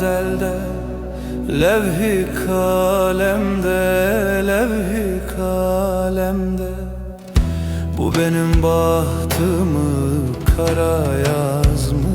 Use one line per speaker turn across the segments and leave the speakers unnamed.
ezelde Levh-i kalemde, levh-i kalemde. Bu benim bahtımı kara yazmış.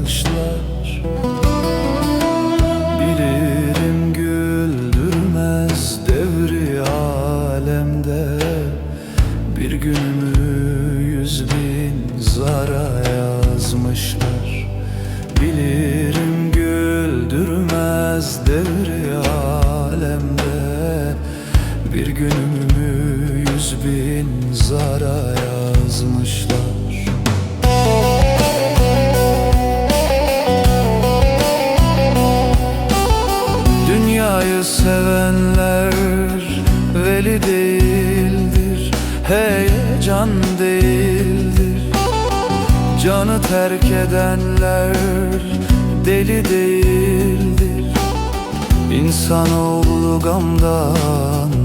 Günümü yüz bin zara yazmışlar. Dünyayı sevenler veli değildir Heyecan değildir. Canı terk edenler deli değildir. İnsanoğlu gamdan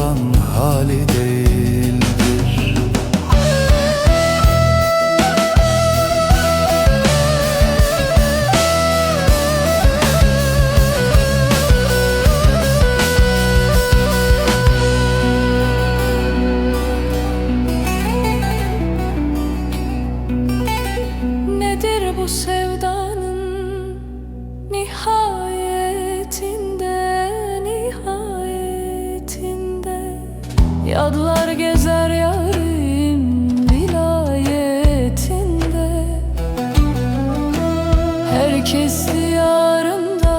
Herkes diyarında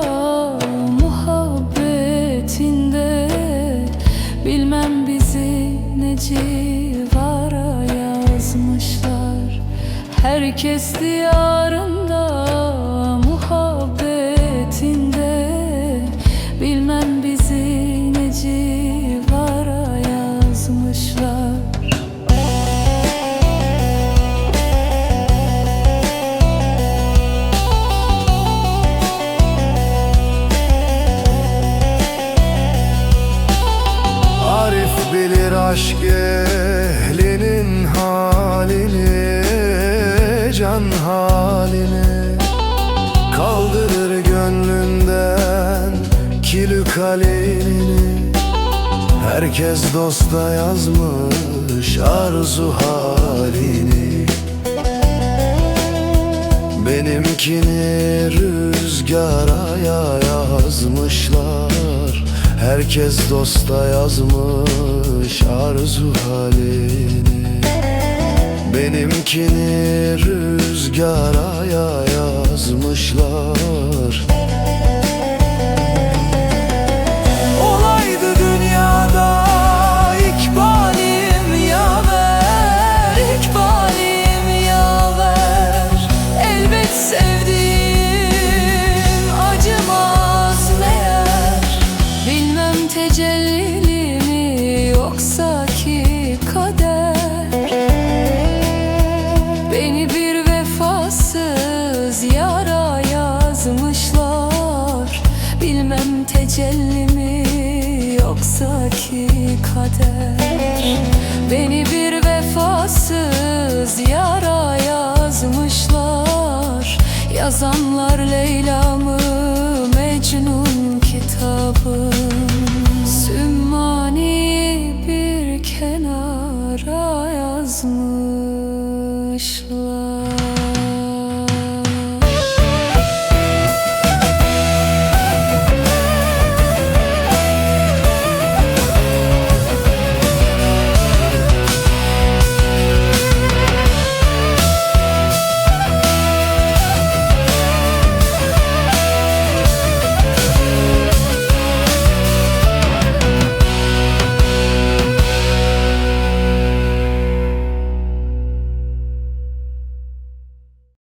muhabbetinde. Bilmem bizi ne civara yazmışlar. Herkes diyarında
aşk ehlinin halini Can halini Kaldırır gönlünden kilü kalemini. Herkes dosta yazmış arzu halini. Benimkini rüzgara yazmışlar Herkes dosta yazmış arzu halini. Benimkini rüzgara yazmışlar
tecelli mi yoksa ki kader. Beni bir vefasız yara yazmışlar. Yazanlar Leyla'mı Mecnun kitabım Sümmani bir kenara yazmışlar